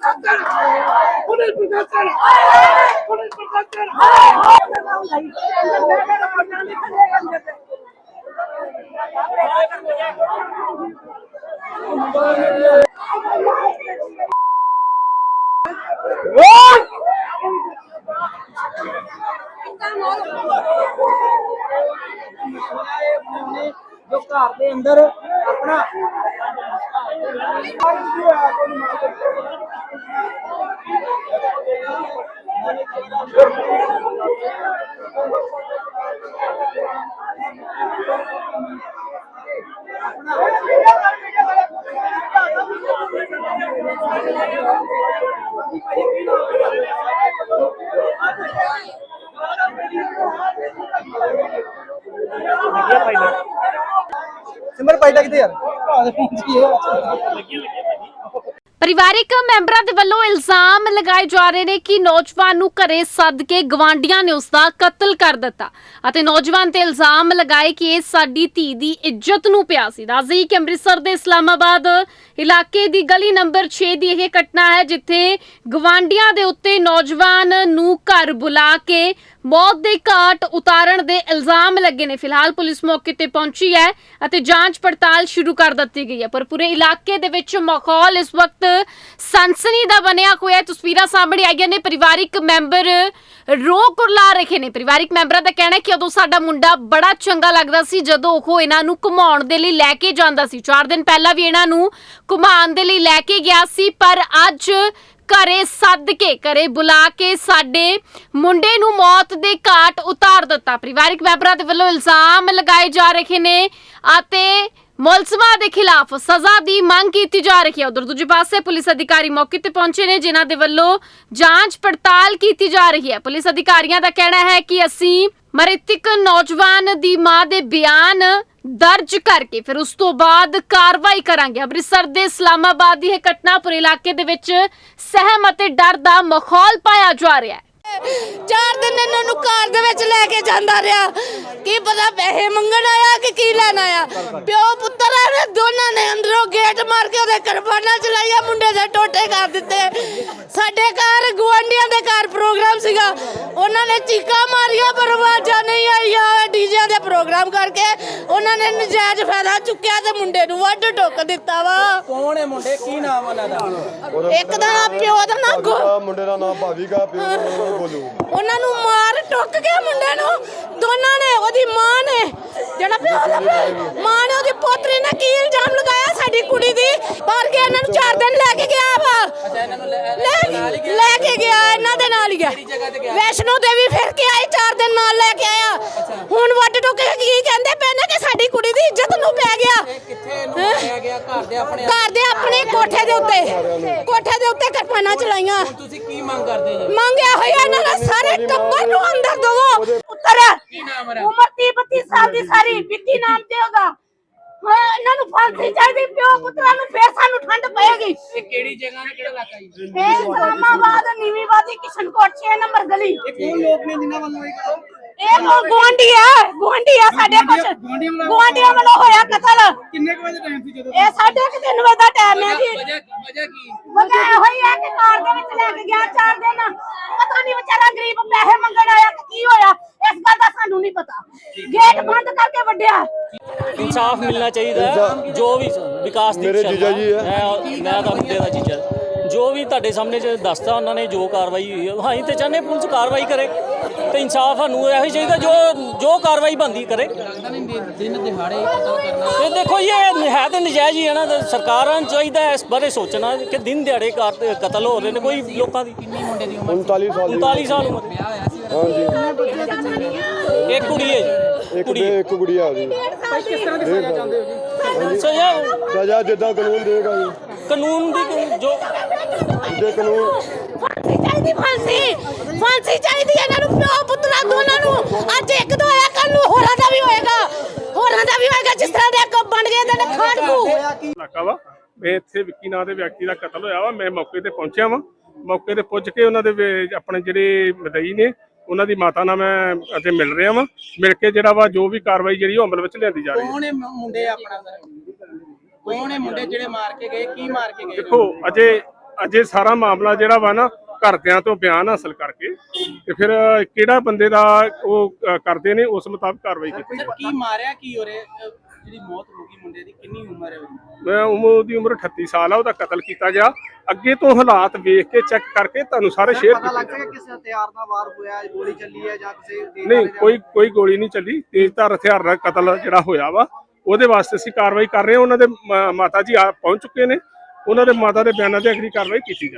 ਪ੍ਰਸ਼ਾਸਨ ਪੁਲਿਸ ਪ੍ਰਸ਼ਾਸਨ ਪੁਲਿਸ ਪ੍ਰਸ਼ਾਸਨ ਜੋ ਘਰ ਦੇ ਅੰਦਰ ਆਪਣਾ ਸਿਮਰ ਪਾਈਦਾ ਕਿਤੇ ਯਾਰ ਪਰਿਵਾਰਿਕ ਮੈਂਬਰਾਂ ਦੇ ਵੱਲੋਂ ਇਲਜ਼ਾਮ ਲਗਾਏ ਜਾ ਰਹੇ ਨੇ ਕਿ ਨੌਜਵਾਨ ਨੂੰ ਘਰੇ ਸੱਦ ਕੇ ਗਵਾਂਡੀਆਂ ਨੇ ਉਸ ਦਾ ਕਤਲ ਕਰ ਦਿੱਤਾ ਅਤੇ ਨੌਜਵਾਨ ਤੇ ਇਲਜ਼ਾਮ ਲਗਾਏ ਕਿ ਇਹ ਸਾਡੀ ਧੀ ਦੀ ਇੱਜ਼ਤ ਨੂੰ ਪਿਆ ਸੀ। ਦੱਸਦੀ ਕਿ ਅੰਮ੍ਰਿਤਸਰ ਦੇ ਇਸਲਾਮਾਬਾਦ ਇਲਾਕੇ ਦੀ ਗਲੀ ਨੰਬਰ 6 ਦੀ ਇਹ ਘਟਨਾ ਹੈ, ਜਿੱਥੇ ਗਵਾਂਡੀਆਂ ਦੇ ਉੱਤੇ ਨੌਜਵਾਨ ਨੂੰ ਘਰ ਬੁਲਾ ਕੇ ਮੌਤ ਦੇ ਘਾਟ ਉਤਾਰਨ ਦੇ ਇਲਜ਼ਾਮ ਲੱਗੇ ਨੇ। ਫਿਲਹਾਲ ਪੁਲਿਸ ਮੌਕੇ ਤੇ ਪਹੁੰਚੀ ਹੈ ਅਤੇ ਜਾਂਚ ਪੜਤਾਲ ਸ਼ੁਰੂ ਕਰ ਦਿੱਤੀ ਗਈ ਹੈ। ਪਰ ਪੂਰੇ ਇਲਾਕੇ ਦੇ ਵਿੱਚ ਮਾਹੌਲ ਇਸ ਵਕਤ ਸਨਸਨੀ ਦਾ ਬਣਿਆ ਹੋਇਆ ਹੈ। ਤਸਵੀਰਾਂ ਸਾਹਮਣੇ ਆਈਆਂ ਨੇ। ਪਰਿਵਾਰਿਕ ਮੈਂਬਰ ਰੋ ਕੁਰਲਾ ਰਹੇ ਨੇ। ਪਰਿਵਾਰਿਕ ਮੈਂਬਰਾਂ ਦਾ ਕਹਿਣਾ ਹੈ ਕਿ ਉਦੋਂ ਸਾਡਾ ਮੁੰਡਾ ਬੜਾ ਚੰਗਾ ਲੱਗਦਾ ਸੀ, ਜਦੋਂ ਉਹ ਇਹਨਾਂ ਨੂੰ ਘੁਮਾਉਣ ਦੇ ਲਈ ਲੈ ਕੇ ਜਾਂਦਾ ਸੀ। 4 ਦਿਨ ਪਹਿਲਾਂ ਵੀ ਇਹਨਾਂ ਨੂੰ ਘੁਮਾਉਣ ਦੇ ਲਈ ਲੈ ਕੇ ਗਿਆ ਸੀ, ਪਰ ਅੱਜ ਘਰੇ ਸੱਦ ਕੇ, ਘਰੇ ਬੁਲਾ ਕੇ ਸਾਡੇ ਮੁੰਡੇ ਨੂੰ ਮੌਤ ਦੇ ਘਾਟ ਉਤਾਰ ਦਿੱਤਾ। ਪਰਿਵਾਰਿਕ ਮੈਂਬਰਾਂ ਦੇ ਵੱਲੋਂ ਇਲਜ਼ਾਮ ਲਗਾਏ ਜਾ ਰਹੇ ਨੇ ਅਤੇ ਮੁਲਜ਼ਮਾਂ ਦੇ ਖਿਲਾਫ ਸਜ਼ਾ ਦੀ ਮੰਗ ਕੀਤੀ ਜਾ ਰਹੀ ਹੈ। ਉਧਰ ਦੂਜੇ ਪਾਸੇ ਪੁਲਿਸ ਅਧਿਕਾਰੀ ਮੌਕੇ ਤੇ ਪਹੁੰਚੇ ਨੇ, ਜਿਨ੍ਹਾਂ ਦੇ ਵੱਲੋਂ ਜਾਂਚ ਪੜਤਾਲ ਕੀਤੀ ਜਾ ਰਹੀ ਹੈ। ਪੁਲਿਸ ਅਧਿਕਾਰੀਆਂ ਦਾ ਕਹਿਣਾ ਹੈ ਕਿ ਅਸੀਂ ਮ੍ਰਿਤਕ ਨੌਜਵਾਨ ਦੀ ਮਾਂ ਦੇ ਬਿਆਨ ਦਰਜ ਕਰਕੇ ਫਿਰ ਉਸ ਤੋਂ ਬਾਅਦ ਕਾਰਵਾਈ ਕਰਾਂਗੇ। ਅੰਮ੍ਰਿਤਸਰ ਦੇ ਇਸਲਾਮਾਬਾਦ ਦੀ ਇਹ ਘਟਨਾ ਇਲਾਕੇ ਦੇ ਵਿੱਚ ਸਹਿਮ ਅਤੇ ਡਰ ਦਾ ਮਾਹੌਲ ਪਾਇਆ ਜਾ ਰਿਹਾ ਹੈ। ਚਾਰ ਦਿਨ ਇਹਨਾਂ ਨੂੰ ਕਾਰ ਦੇ ਵਿੱਚ ਲੈ ਕੇ ਜਾਂਦਾ ਰਿਹਾ। ਕੀ ਪਤਾ ਪੈਸੇ ਮੰਗਣ ਆਇਆ ਕਿ ਕੀ ਲੈਣ ਆਇਆ। ਪਿਓ ਪੁੱਤਰ ਆਵੇ ਮਾਰ ਕੇ ਉਹਦੇ ਕਰਬਾਨਾ ਚਲਾਈਆ ਮੁੰਡੇ ਦੇ ਟੋਟੇ ਕਰ ਦਿੱਤੇ। ਸਾਡੇ ਘਰ ਗੁਆਂਢੀਆਂ ਦੇ ਘਰ ਪ੍ਰੋਗਰਾਮ ਸੀਗਾ। ਉਹਨਾਂ ਨੇ ਚੀਕਾਂ ਮਾਰੀਆਂ ਪਰ ਆਵਾਜ਼ਾਂ ਨਹੀਂ ਆਈਆਂ ਡੀਜੇ ਦੇ ਪ੍ਰੋਗਰਾਮ ਕਰਕੇ। ਉਹਨਾਂ ਨੇ ਨਜਾਇਜ਼ ਫਾਇਦਾ ਚੁੱਕਿਆ ਤੇ ਮੁੰਡੇ ਨੂੰ ਵੱਢ ਟੋਕ ਦਿੱਤਾ ਵਾ। ਕੌਣ ਹੈ ਮੁੰਡੇ? ਕੀ ਨਾਮ ਉਹਨਾਂ ਦਾ? ਇੱਕ ਦਾ ਪਿਓ ਦਾ ਨਾਂ ਗੋ ਮੁੰਡੇ ਦਾ ਨਾਮ ਭਾਵੀਗਾ ਪਿਓ ਦਾ ਨਾਮ ਗੋਲੂ। ਉਹਨਾਂ ਨੂੰ ਮਾਰ ਟੁੱਕ ਕੇ ਮੁੰਡੇ ਨੂੰ। ਦੋਨਾਂ ਨੇ ਉਹਦੀ ਮਾਂ ਨੇ ਜਿਹੜਾ ਪਿਓ ਦਾ ਮਾਂ ਨੇ ਉਹਦੀ ਪੋਤਰੀ ਨੇ ਕੀ ਇਲਜ਼ਾਮ ਲਗਾਇਆ ਸਾਡੀ ਕੁੜੀ ਦੀ ਪਰ ਕੇ ਇਹਨਾਂ ਨੂੰ 4 ਦਿਨ ਲੈ ਕੇ ਗਿਆ ਵਾ ਅੱਛਾ ਇਹਨਾਂ ਨੂੰ ਲੈ ਲੈ ਲੈ ਕੇ ਗਿਆ ਇਹਨਾਂ ਦੇ ਨਾਲ ਹੀ ਗਿਆ ਜਗ੍ਹਾ ਤੇ ਗਿਆ? ਵੈਸ਼ਨੋ ਦੇਵੀ ਫਿਰ ਕੇ ਆਈ 4 ਦਿਨ ਨਾਲ ਲੈ ਕੇ ਆਇਆ। ਹੁਣ ਵੱਡ ਟੁੱਕ ਕੇ ਕੀ ਕਹਿੰਦੇ ਪਏ ਨੇ ਕਿ ਸਾਡੀ ਕੁੜੀ ਦੀ ਇੱਜ਼ਤ ਨੂੰ ਪੈ ਗਿਆ। ਕਿੱਥੇ ਘਰ ਦੇ ਆਪਣੇ ਘਰ ਦੇ ਆਪਣੇ ਕੋਠੇ ਦੇ ਉੱਤੇ। ਕੋਠੇ ਦੇ ਉੱਤੇ ਕਿਰਪਾਨਾਂ ਚਲਾਈਆਂ ਤੁਸੀਂ ਕੀ ਮੰਗ ਕਰਦੇ ਜੀ? ਮੰਗਿਆ ਹੋਇਆ ਇਹਨਾਂ ਦਾ ਸਾਰੇ ਟੱਬਰ ਨੂੰ ਅੰਦਰ ਦਵੋ। ਪੁੱਤਰ ਕੀ ਨਾਮ ਹੈ? ਉਮਰ 30 32 ਸਾਲ ਦੀ ਸਾਰੀ ਵਿੱਕੀ ਨਾਮ ਤੇ ਉਹਦਾ। ਹਾਂ ਇਹਨਾਂ ਨੂੰ ਫਾਂਸੀ ਚਾਹੀਦੀ ਪਿਓ ਪੁੱਤਰਾਂ ਨੂੰ ਫੇਰ ਸਾਨੂੰ ਠੰਡ ਪਏਗੀ। ਇਹ ਕਿਹੜੀ ਜਗ੍ਹਾ ਨੇ ਕਿਹੜਾ ਇਲਾਕਾ ਜੀ? ਇਹ ਇਸਲਾਮਾਬਾਦ ਨੀਵੀਵਾਦੀ ਕਿਸ਼ਨਕੋਟ 6 ਨੰਬਰ ਗਲੀ। ਇਹ ਕੌਣ ਲੋਕ ਨੇ ਜਿਨ੍ਹਾਂ ਵੱਲੋਂ ਇਹ ਇਹ ਉਹ ਗੁਆਂਢੀ ਆ ਗੁਆਂਢੀ ਆ ਸਾਡੇ ਕੁਛ। ਗੁਆਂਢੀਆਂ ਵੱਲੋਂ ਹੋਇਆ ਕਤਲ। ਕਿੰਨੇ ਕੁ ਵਜੇ ਟਾਈਮ ਸੀ ਜਦੋਂ? ਇਹ ਸਾਡੇ ਕਿ 3 ਵਜੇ ਦਾ ਟਾਈਮ ਹੈ ਜੀ। ਵਜ੍ਹਾ ਵਜ੍ਹਾ ਕੀ? ਵਜ੍ਹਾ ਹੋਈ ਹੈ ਕਿ ਕਾਰ ਦੇ ਵਿੱਚ ਲੈ ਕੇ ਗਿਆ ਚਾਰ ਦਿਨ। ਪਤਾ ਨਹੀਂ ਵਿਚਾਰਾ ਗਰੀਬ ਪੈਸੇ ਮੰਗਣ ਆਇਆ ਕਿ ਕੀ ਹੋਇਆ ਇਸ ਗੱਲ ਦਾ ਸਾਨੂੰ ਨਹੀਂ ਪਤਾ। ਗੇਟ ਬੰਦ ਕਰਕੇ ਵੱਡਿਆ ਇਨਸਾਫ ਮਿਲਣਾ ਚਾਹੀਦਾ ਹੈ। ਜੋ ਵੀ ਵਿਕਾਸ ਦੀ ਮੇਰੇ ਜੀਜਾ ਜੀ ਹੈ। ਮੈਂ ਮੈਂ ਤਾਂ ਮੁੰਡੇ ਦਾ ਜੀਜਾ। ਜੋ ਵੀ ਤੁਹਾਡੇ ਸਾਹਮਣੇ ਜੇ ਦੱਸਤਾ ਉਹਨਾਂ ਨੇ ਜੋ ਕਾਰਵਾਈ ਹੋਈ ਹੈ ਹਾਂ ਅਸੀਂ ਤੇ ਚਾਹੁੰਦੇ ਪੁਲਿਸ ਕਾਰਵਾਈ ਕਰੇ ਤੇ ਇਨਸਾਫ ਸਾਨੂੰ ਇਹੋ ਹੀ ਚਾਹੀਦਾ ਜੋ ਜੋ ਕਾਰਵਾਈ ਬੰਦੀ ਕਰੇ। ਲੱਗਦਾ ਨਹੀਂ ਦਿਨ ਦਿਹਾੜੇ ਕਤਲ ਕਰਨਾ। ਤੇ ਦੇਖੋ ਜੀ, ਇਹ ਹੈ ਤੇ ਨਜਾਇਜ਼ ਹੀ ਹੈ ਨਾ ਤੇ ਸਰਕਾਰਾਂ ਨੂੰ ਚਾਹੀਦਾ ਹੈ ਇਸ ਬਾਰੇ ਸੋਚਣਾ ਕਿ ਦਿਨ ਦਿਹਾੜੇ ਕਾਰ- ਕਤਲ ਹੋ ਰਹੇ ਨੇ ਕੋਈ ਲੋਕਾਂ ਦੀ ਕਿੰਨੀ ਮੁੰਡੇ ਦੀ ਉਮਰ 39 ਸਾਲ ਦੀ 39 ਸਾਲ ਉਮਰ। ਵਿਆਹ ਹੋਇਆ ਸੀ। ਹਾਂਜੀ। ਇੱਕ ਕੁੜੀ ਹੈ ਜੀ। ਇੱਕ ਕੁੜੀ ਦੇ ਇੱਕ ਗੁੜੀਆ ਉਹਦੀ। ਕਿਸ ਤਰ੍ਹਾਂ ਦੀ ਸਜ਼ਾ ਚਾਹੁੰਦੇ ਹੋ ਜੀ? ਸੋ ਇਹ ਸਜ਼ਾ ਜਿੱਦਾਂ ਕਾਨੂੰਨ ਦੇਗਾ ਜੀ। ਕਾਨੂੰਨ ਦੀ ਜੋ ਜੇ ਕਾਨੂੰਨ ਫਾਂਸੀ ਚਾਹੀਦੀ ਫਾਂਸੀ। ਫਾਂਸੀ ਚਾਹੀਦੀ ਹੈ ਇਹਨਾਂ ਨੂੰ ਪਿਓ ਪੁੱਤਰਾ ਦੋਨਾਂ ਨੂੰ। ਅੱਜ ਇੱਕ ਦੋ ਹੋਇਆ ਕੱਲ ਨੂੰ ਹੋਰਾਂ ਦਾ ਵੀ ਹੋਏਗਾ। ਹੋਰਾਂ ਦਾ ਵੀ ਹੋਏਗਾ ਜਿਸ ਤਰ੍ਹਾਂ ਦੇ ਅੱਗੋਂ ਬਣ ਗਏ ਦੇ ਨੇ ਖਾੜਕੂ। ਇਲਾਕਾ ਵਾ। ਮੈਂ ਇੱਥੇ ਵਿੱਕੀ ਨਾਂ ਦੇ ਵਿਅਕਤੀ ਦਾ ਕਤਲ ਹੋਇਆ ਵਾ। ਮੈਂ ਮੌਕੇ ਤੇ ਪਹੁੰਚਿਆ ਵਾਂ। ਮੌਕੇ ਤੇ ਪੁੱਜ ਕੇ ਉਹਨਾਂ ਦੇ ਵੇ- ਆਪਣੇ ਜਿਹੜੇ ਮਦਈ ਨੇ ਉਹਨਾਂ ਦੀ ਮਾਤਾ ਨਾਲ ਮੈਂ ਅਤੇ ਮਿਲ ਰਿਹਾ ਵਾਂ। ਮਿਲ ਕੇ ਜਿਹੜਾ ਵਾ ਜੋ ਵੀ ਕਾਰਵਾਈ ਜਿਹੜੀ ਉਹ ਅਮਲ ਵਿੱਚ ਲਿਆਂਦੀ ਜਾ ਰਹੀ ਹੈ। ਕੌਣ ਹੈ ਮ- ਮੁੰਡੇ ਆਪਣਾ? ਕੌਣ ਹੈ ਮੁੰਡੇ ਜਿਹੜੇ ਮਾਰ ਕੇ ਗਏ? ਕੀ ਮਾਰ ਕੇ ਗਏ? ਦੇਖੋ ਅਜੇ ਅਜੇ ਸਾਰਾ ਮਾਮਲਾ ਜਿਹੜਾ ਵਾ ਨਾ ਘਰਦਿਆਂ ਤੋਂ ਬਿਆਨ ਹਾਸਲ ਕਰਕੇ ਤੇ ਫਿਰ ਕਿਹੜਾ ਬੰਦੇ ਦਾ ਉਹ ਕਰਦੇ ਨੇ ਉਸ ਮੁਤਾਬਕ ਕਾਰਵਾਈ ਕੀਤੀ ਕੀ ਮਾਰਿਆ ਕੀ ਰਿਹਾ ਜਿਹੜੀ ਮੌਤ ਹੋ ਗਈ ਮੁੰਡੇ ਦੀ ਕਿੰਨੀ ਉਮਰ ਹੈ ਉਹਦੀ? ਮੈਂ ਉਮਰ ਦੀ ਉਮਰ 38 ਸਾਲ ਆ ਉਹਦਾ ਕਤਲ ਕੀਤਾ ਗਿਆ। ਅੱਗੇ ਤੋਂ ਹਾਲਾਤ ਵੇਖ ਕੇ ਚੈੱਕ ਕਰਕੇ ਤੁਹਾਨੂੰ ਸਾਰੇ ਸ਼ੇਅਰ ਪਤਾ ਲੱਗ ਸਕਿਆ ਕਿਸ ਹਥਿਆਰ ਨਾਲ ਵਾਰ ਹੋਇਆ ਹੈ, ਗੋਲੀ ਚੱਲੀ ਹੈ ਜਾਂ ਕਿਸੇ ਤੇਜ਼ ਨਹੀਂ ਕੋਈ ਕੋਈ ਗੋਲੀ ਨਹੀਂ ਚੱਲੀ। ਤੇਜ਼ਧਾਰ ਹਥਿਆਰ ਨਾਲ ਕਤਲ ਜਿਹੜਾ ਹੋਇਆ ਵਾ ਉਹਦੇ ਵਾਸਤੇ ਅਸੀਂ ਕਾਰਵਾਈ ਕਰ ਰਹੇ ਹਾਂ। ਉਹਨਾਂ ਦੇ ਮ- ਮਾਤਾ ਜੀ ਆ ਪਹੁੰਚ ਚੁੱਕੇ ਨੇ। ਉਹਨਾਂ ਦੇ ਮਾਤਾ ਦੇ ਬਿਆਨਾਂ ਤੇ ਅਗਲੀ ਕਾਰਵਾਈ ਕੀਤੀ ਜਾਵੇ।